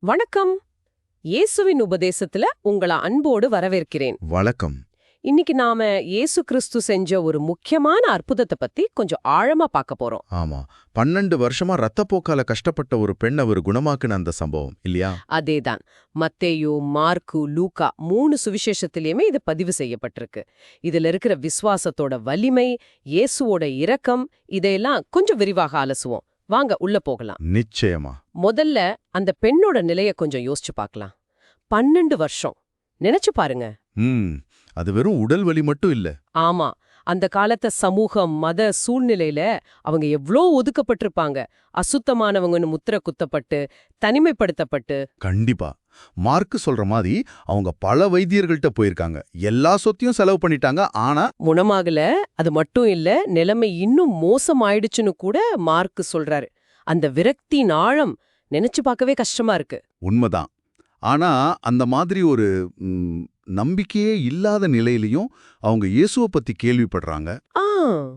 வணக்கம். இயேசுவின் உபதேசத்துல உங்கள அன்போடு வரவேற்கிறேன். வழக்கம் இன்னைக்கு நாம இயேசு கிறிஸ்து செஞ்ச ஒரு முக்கியமான அற்புதத்தை பத்தி கொஞ்சம் ஆழமா பார்க்க போறோம். ஆமா. பன்னெண்டு வருஷமா ரத்தப்போக்கால கஷ்டப்பட்ட ஒரு பெண் அவர் குணமாக்குன அந்த சம்பவம் இல்லையா? அதேதான். மத்தேயு மார்க்கு லூக்கா மூணு சுவிசேஷத்திலயுமே இது பதிவு செய்யப்பட்டிருக்கு. இதுல இருக்கிற விசுவாசத்தோட வலிமை இயேசுவோட இரக்கம் இதையெல்லாம் கொஞ்சம் விரிவாக அலசுவோம். வாங்க உள்ள போகலாம். நிச்சயமா. முதல்ல அந்த பெண்ணோட நிலைய கொஞ்சம் யோசிச்சு பார்க்கலாம். பன்னெண்டு வருஷம். நினைச்சு பாருங்க. அது வெறும் உடல் வலி மட்டும் இல்ல. ஆமா. அந்த காலத்த சமூகம் மத சூழ்நிலையில அவங்க எவ்ளோ ஒதுக்கப்பட்டிருப்பாங்க. அசுத்தமானவங்கன்னு முத்திர குத்தப்பட்டு தனிமைப்படுத்தப்பட்டு. கண்டிப்பா. மார்க் சொல்ற மாதிரி அவங்க பல வைத்தியர்கள்ட்ட போயிருக்காங்க. எல்லா சொத்தையும் செலவு பண்ணிட்டாங்க. ஆனா குணமாகல அது மட்டும் இல்ல நிலைமை இன்னும் மோசமாயிடுச்சுன்னு கூட மார்க் சொல்றாரு. அந்த விரக்தியின் ஆழம் நினைச்சு பார்க்கவே கஷ்டமா இருக்கு. உண்மைதான். ஆனா அந்த மாதிரி ஒரு நம்பிக்கையே இல்லாத நிலையிலையும் அவங்க இயேசுவை பத்தி கேள்விப்படுறாங்க. ஆ.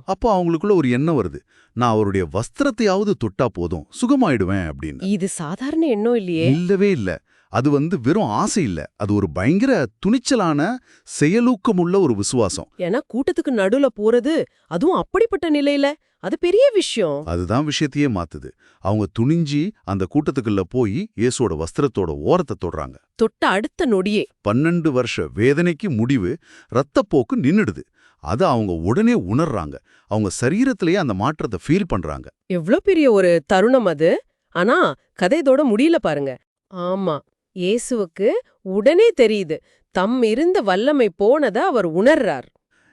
அப்போ அவங்களுக்குள்ள ஒரு எண்ணம் வருது. நான் அவருடைய வஸ்திரத்தையாவது தொட்டா போதும் சுகமாயிடுவேன் அப்படின்னு. இது சாதாரண எண்ணம் இல்லையே. இல்லவே இல்ல. அது வந்து வெறும் ஆசை இல்ல. அது ஒரு பயங்கர துணிச்சலான செயலூக்கமுள்ள ஒரு விசுவாசம். ஏன்னா கூட்டத்துக்கு நடுவுல போறது அதுவும் அப்படிப்பட்ட நிலையில. அது பெரிய விஷயம். அதுதான் விஷயத்தையே மாத்துது. அவங்க துணிஞ்சி அந்த கூட்டத்துக்குள்ள போய் இயேசுவோட வஸ்திரத்தோட ஓரத்தை தொடுறாங்க. தொட்ட அடுத்த நொடியே. பன்னெண்டு வருஷ வேதனைக்கு முடிவு ரத்தப்போக்கு நின்னுடுது. அதை அவங்க உடனே உணர்றாங்க. அவங்க சரீரத்திலேயே அந்த மாற்றத்தை ஃபீல் பண்றாங்க. எவ்ளோ பெரிய ஒரு தருணம் அது. ஆனா கதை இதோட முடியல பாருங்க. ஆமா. இயேசுவுக்கு உடனே தெரியுது. தம் இருந்த வல்லமை போனத அவர் உணர்றார்.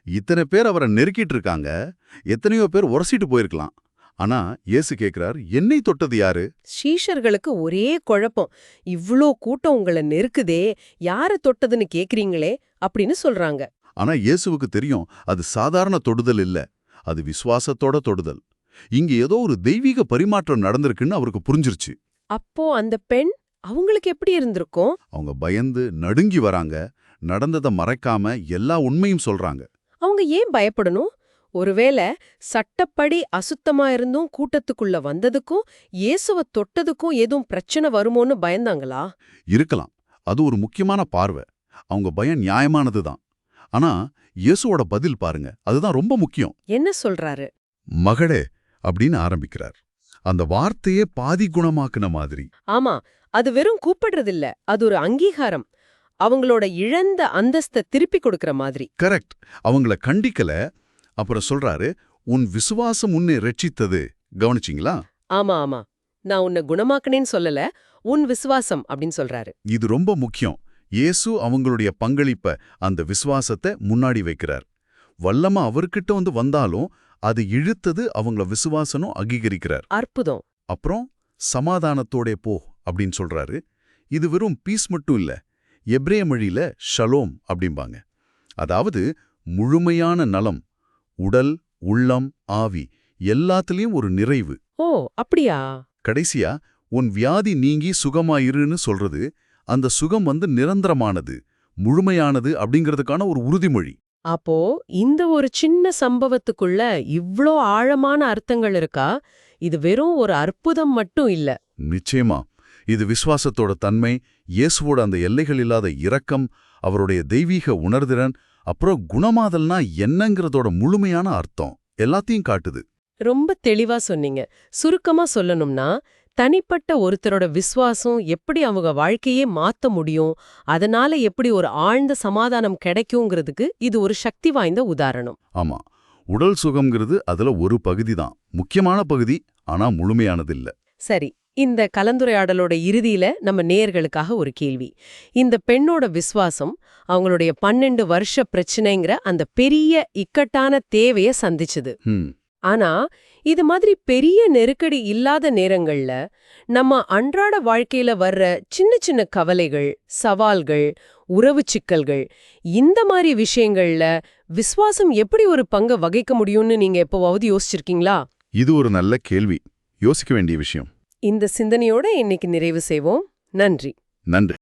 இத்தனை பேர் அவரை நெருக்கிட்டு இருக்காங்க. எத்தனையோ பேர் உரசிட்டு போயிருக்கலாம். ஆனா இயேசு கேக்குறார் என்னை தொட்டது யாரு? ஷீஷர்களுக்கு ஒரே குழப்பம். இவ்ளோ கூட்டம் உங்களை நெருக்குதே யார தொட்டதுன்னு கேக்குறீங்களே? அப்படின்னு சொல்றாங்க. ஆனா இயேசுவுக்கு தெரியும் அது சாதாரண தொடுதல் இல்ல. அது விசுவாசத்தோட தொடுதல். இங்க ஏதோ ஒரு தெய்வீக பரிமாற்றம் நடந்திருக்குன்னு அவருக்கு புரிஞ்சிருச்சு. அப்போ அந்த பெண் அவங்களுக்கு எப்படி இருந்திருக்கும்? அவங்க பயந்து நடுங்கி வராங்க. நடந்ததை மறைக்காம எல்லா உண்மையும் சொல்றாங்க. அவங்க ஏன் பயப்படணும்? ஒருவேளை சட்டப்படி அசுத்தமா இருந்தும் கூட்டத்துக்குள்ள வந்ததுக்கும் இயேசுவ தொட்டதுக்கும் எதுவும் பிரச்சனை வருமோன்னு பயந்தாங்களா? இருக்கலாம். அது ஒரு முக்கியமான பார்வை. அவங்க பயம் நியாயமானதுதான் ஆனா இயேசுவோட பதில் பாருங்க. அதுதான் ரொம்ப முக்கியம். என்ன சொல்றாரு? மகளே அப்படின்னு ஆரம்பிக்கிறார். அந்த வார்த்தையே பாதி குணமாக்குன மாதிரி. ஆமா. அது வெறும் கூப்பிடுறதில்ல. அது ஒரு அங்கீகாரம். அவங்களோட இழந்த அந்தஸ்தை திருப்பி கொடுக்கற மாதிரி. கரெக்ட். அவங்கள கண்டிக்கல. அப்புறம் சொல்றாரு உன் விசுவாசம் உன்னை ரட்சித்தது. கவனிச்சிங்களா? ஆமா ஆமா. நான் உன்னை குணமாக்குனேன்னு சொல்லல. உன் விசுவாசம் அப்படின்னு சொல்றாரு. இது ரொம்ப முக்கியம். இயேசு அவங்களுடைய பங்களிப்ப அந்த விசுவாசத்தை முன்னாடி வைக்கிறார். வல்லமா அவர்கிட்ட வந்து வந்தாலும் அது இழுத்தது அவங்கள விசுவாசனும் அங்கீகரிக்கிறார். அற்புதம். அப்புறம் சமாதானத்தோடே போ. அப்படின்னு சொல்றாரு. இது வெறும் பீஸ் மட்டும் இல்ல எப்ரேய மொழியில ஷலோம் அப்படிம்பாங்க. அதாவது முழுமையான நலம் உடல் உள்ளம் ஆவி எல்லாத்துலயும் ஒரு நிறைவு. ஓ அப்படியா? கடைசியா உன் வியாதி நீங்கி சுகமாயிருன்னு சொல்றது அந்த சுகம் வந்து நிரந்தரமானது முழுமையானது அப்படிங்கிறதுக்கான ஒரு உறுதிமொழி. அப்போ இந்த ஒரு சின்ன சம்பவத்துக்குள்ள இவ்ளோ ஆழமான அர்த்தங்கள் இருக்கா? இது வெறும் ஒரு அற்புதம் மட்டும் இல்ல. நிச்சயமா. இது விசுவாசத்தோட தன்மை இயேசுவோட அந்த எல்லைகள் இல்லாத இரக்கம் அவருடைய தெய்வீக உணர்திறன் அப்புறம் குணமாதல்னா என்னங்கிறதோட முழுமையான அர்த்தம் எல்லாத்தையும் காட்டுது. ரொம்ப தெளிவா சொன்னீங்க. சுருக்கமா சொல்லணும்னா தனிப்பட்ட ஒருத்தரோட விசுவாசம் எப்படி அவங்க வாழ்க்கையே மாத்த முடியும் அதனால எப்படி ஒரு ஆழ்ந்த சமாதானம் கிடைக்குங்கிறதுக்கு இது ஒரு சக்தி வாய்ந்த உதாரணம். ஆமா. உடல் சுகம்ங்கிறது அதுல ஒரு பகுதி தான் முக்கியமான பகுதி ஆனா முழுமையானது இல்ல சரி இந்த கலந்துரையாடலோட இறுதியில நம்ம நேயர்களுக்காக ஒரு கேள்வி. இந்த பெண்ணோட விசுவாசம் அவங்களுடைய பன்னெண்டு வருஷ பிரச்சனைங்கிற அந்த பெரிய இக்கட்டான தேவைய சந்திச்சுது. ஆனா இது மாதிரி பெரிய நெருக்கடி இல்லாத நேரங்கள்ல நம்ம அன்றாட வாழ்க்கையில வர்ற சின்ன சின்ன கவலைகள் சவால்கள் உறவு சிக்கல்கள் இந்த மாதிரி விஷயங்கள்ல விசுவாசம் எப்படி ஒரு பங்கை வகிக்க முடியும்னு நீங்க எப்போவாவது யோசிச்சிருக்கீங்களா? இது ஒரு நல்ல கேள்வி. யோசிக்க வேண்டிய விஷயம். இந்த சிந்தனையோட இன்னைக்கு நிறைவு செய்வோம். நன்றி. நன்றி.